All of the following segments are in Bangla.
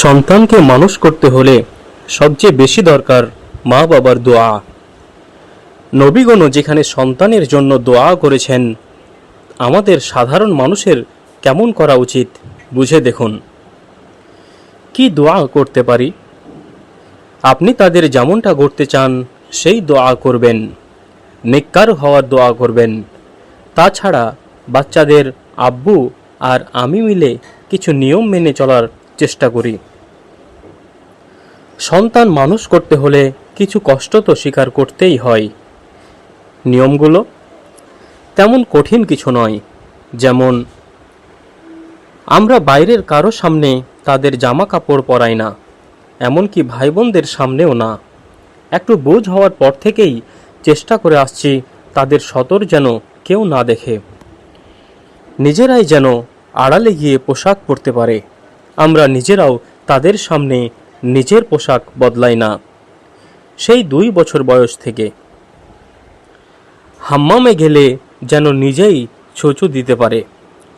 সন্তানকে মানুষ করতে হলে সবচেয়ে বেশি দরকার মা বাবার দোয়া। নবীগণও যেখানে সন্তানের জন্য দোয়া করেছেন, আমাদের সাধারণ মানুষের কেমন করা উচিত বুঝে দেখুন। কি দোয়া করতে পারি? আপনি তাদের যেমনটা করতে চান, সেই দোয়া করবেন। নেককার হওয়ার দোয়া করবেন। তাছাড়া বাচ্চাদের আব্বু আর আমি মিলে কিছু নিয়ম মেনে চলার চেষ্টা করি। সন্তান মানুষ করতে হলে কিছু কষ্ট তো স্বীকার করতেই হয়। নিয়মগুলো তেমন কঠিন কিছু নয়, যেমন আমরা বাইরের কারও সামনে তাদের জামা কাপড় পরাই না, এমনকি ভাই বোনদের সামনেও না। একটু বোঝ হওয়ার পর থেকেই চেষ্টা করে আসছি তাদের সতর যেন কেউ না দেখে। নিজেরাই যেন আড়ালে গিয়ে পোশাক পরতে পারে। আমরা নিজেরাও তাদের সামনে নিজের পোশাক বদলাই না। সেই দুই বছর বয়স থেকে হাম্মামে গেলে যেন নিজেই ছুঁচু দিতে পারে।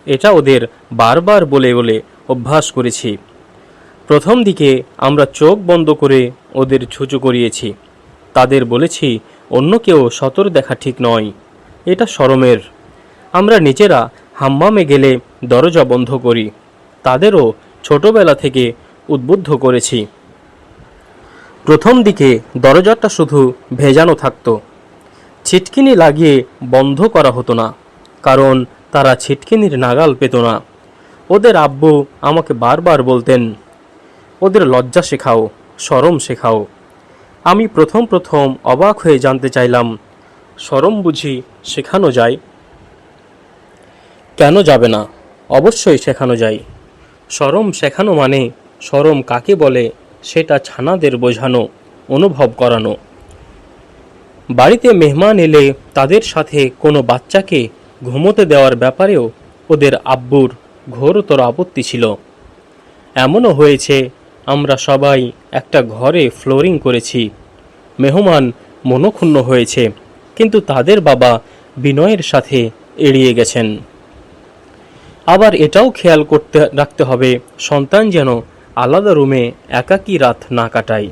এটা ওদের বারবার বলে বলে অভ্যাস করেছি। প্রথম দিকে আমরা চোখ বন্ধ করে ওদের ছুঁচু করিয়েছি। তাদের বলেছি, অন্য কেউ সতর দেখা ঠিক নয়। এটা শরমের আমরা নিজেরা হাম্মামে গেলে দরজা বন্ধ করি। তাদেরও ছোটবেলা থেকে উদ্বুদ্ধ করেছি। প্রথম দিকে দরজাটা শুধু ভেজানো থাকতো। ছিটকিনি লাগিয়ে বন্ধ করা হতো না, কারণ তারা ছিটকিনির নাগাল পেত না। ওদের আব্বু আমাকে বারবার বলতেন, ওদের লজ্জা শেখাও, সরম শেখাও। আমি প্রথম প্রথম অবাক হয়ে জানতে চাইলাম, সরম বুঝি শেখানো যায়? কেন যাবে না? অবশ্যই শেখানো যায়। সরম শেখানো মানে সরম কাকে বলে সেটা ছানাদের বোঝানো, অনুভব করানো। বাড়িতে মেহমান এলে তাদের সাথে কোনো বাচ্চাকে ঘুমোতে দেওয়ার ব্যাপারেও ওদের আব্বুর ঘোরতর আপত্তি ছিল। এমনও হয়েছে, আমরা সবাই একটা ঘরে ফ্লোরিং করেছি। মেহমান মনক্ষুণ্ণ হয়েছে, কিন্তু তাদের বাবা বিনয়ের সাথে এড়িয়ে গেছেন। আবার এটাও খেয়াল করতে, রাখতে হবে, সন্তান যেন আলাদা রুমে একাকী রাত না কাটায়।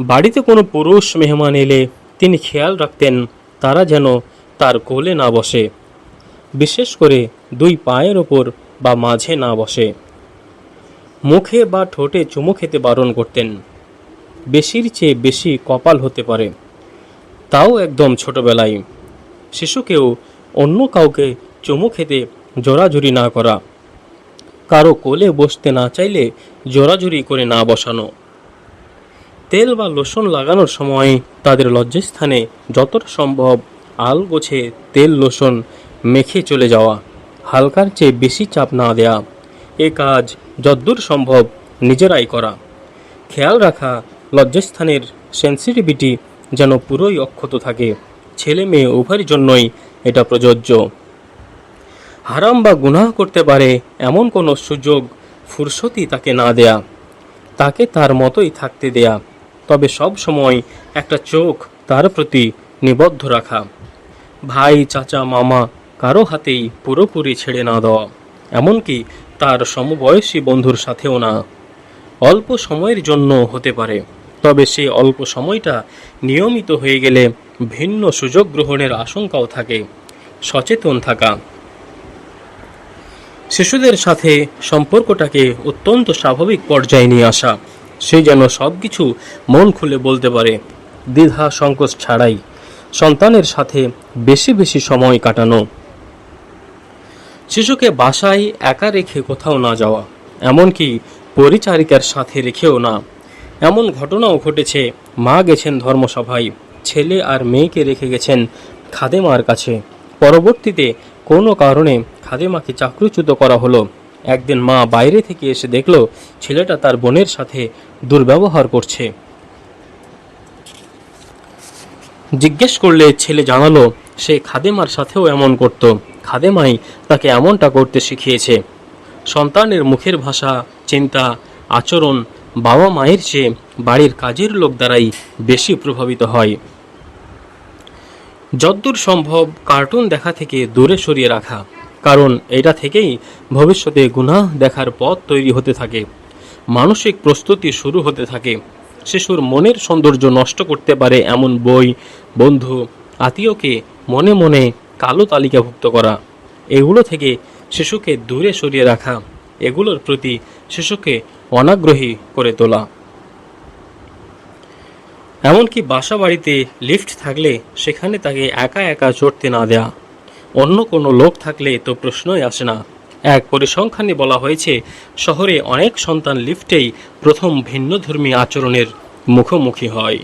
বাড়িতে কোনো পুরুষ মেহমান এলে তিনি খেয়াল রাখতেন, তারা যেন তার কোলে না বসে। বিশেষ করে দুই পায়ের ওপর বা মাঝে না বসে। মুখে বা ঠোঁটে চুমু খেতে বারণ করতেন। বেশির চেয়ে বেশি কপাল হতে পারে। তাও একদম ছোটবেলায়। শিশুকেও অন্য কাউকে চুমু খেতে জোরাজুরি না করা। কারও কোলে বসতে না চাইলে জোরাজুরি করে না বসানো। তেল বা লোশন লাগানোর সময় তাদের লজ্জাস্থানে যতটা সম্ভব আল গোছে তেল লোশন মেখে চলে যাওয়া, হালকার চেয়ে বেশি চাপ না দেয়া। এ কাজ যদ্দূর সম্ভব নিজেরাই করা। খেয়াল রাখা, লজ্জাস্থানের সেন্সিটিভিটি যেন পুরোই অক্ষত থাকে। ছেলে মেয়ে উভয়ের জন্যই এটা প্রযোজ্য। হারাম বা গুনাহ করতে পারে এমন কোনো সুযোগ ফুরসতি তাকে না দেয়া। তাকে তার মতোই থাকতে দেয়া। তবে সব সময় একটা চোখ তার প্রতি নিবদ্ধ রাখা। ভাই, চাচা, মামা কারও হাতেই পুরোপুরি ছেড়ে না দেওয়া। এমনকি তার সমবয়সী বন্ধুর সাথেও না। অল্প সময়ের জন্য হতে পারে। তবে সেই অল্প সময়টা নিয়মিত হয়ে গেলে ভিন্ন সুযোগ গ্রহণের আশঙ্কাও থাকে। সচেতন থাকা। শিশুদের সাথে সম্পর্কটাকে অত্যন্ত স্বাভাবিক পর্যায়ে নিয়ে আসা। সে যেন সব কিছু মন খুলে বলতে পারে, দ্বিধা সংকোচ ছাড়াই। সন্তানের সাথে বেশি বেশি সময় কাটানো। শিশুকে বাসায় একা রেখে কোথাও না যাওয়া, এমনকি পরিচারিকার সাথে রেখেও না। এমন ঘটনাও ঘটেছে, মা গেছেন ধর্মসভায়, ছেলে আর মেয়েকে রেখে গেছেন খাদেমার কাছে। পরবর্তীতে কোনো কারণে খাদেমাকে চাকরিচ্যুত করা হলো। একদিন মা বাইরে থেকে এসে দেখল ছেলেটা তার বোনের সাথে দুর্ব্যবহার করছে। জিজ্ঞেস করলে ছেলে জানালো, সে খাদেমার সাথেও এমন করত। খাদেমাই তাকে এমনটা করতে শিখিয়েছে। সন্তানের মুখের ভাষা, চিন্তা, আচরণ বাবা মায়ের চেয়ে বাড়ির কাজের লোক দ্বারাই বেশি প্রভাবিত হয়। যদ্দূর সম্ভব, কার্টুন দেখা থেকে দূরে সরিয়ে রাখা। কারণ এটা থেকেই ভবিষ্যতে গুনাহ দেখার পথ তৈরি হতে থাকে। মানসিক প্রস্তুতি শুরু হতে থাকে। শিশুর মনের সৌন্দর্য নষ্ট করতে পারে এমন বই, বন্ধু, আত্মীয়কে মনে মনে কালো তালিকাভুক্ত করা। এগুলো থেকে শিশুকে দূরে সরিয়ে রাখা। এগুলোর প্রতি শিশুকে অনাগ্রহী করে তোলা। এমনকি বাসা বাড়িতে লিফট থাকলে সেখানে তাকে একা একা চড়তে না দেয়া। অন্য কোনো লোক থাকলে তো প্রশ্নই আসে না। এক পরিসংখ্যানে বলা হয়েছে, শহরে অনেক সন্তান লিফটেই প্রথম ভিন্নধর্মী আচরণের মুখোমুখি হয়।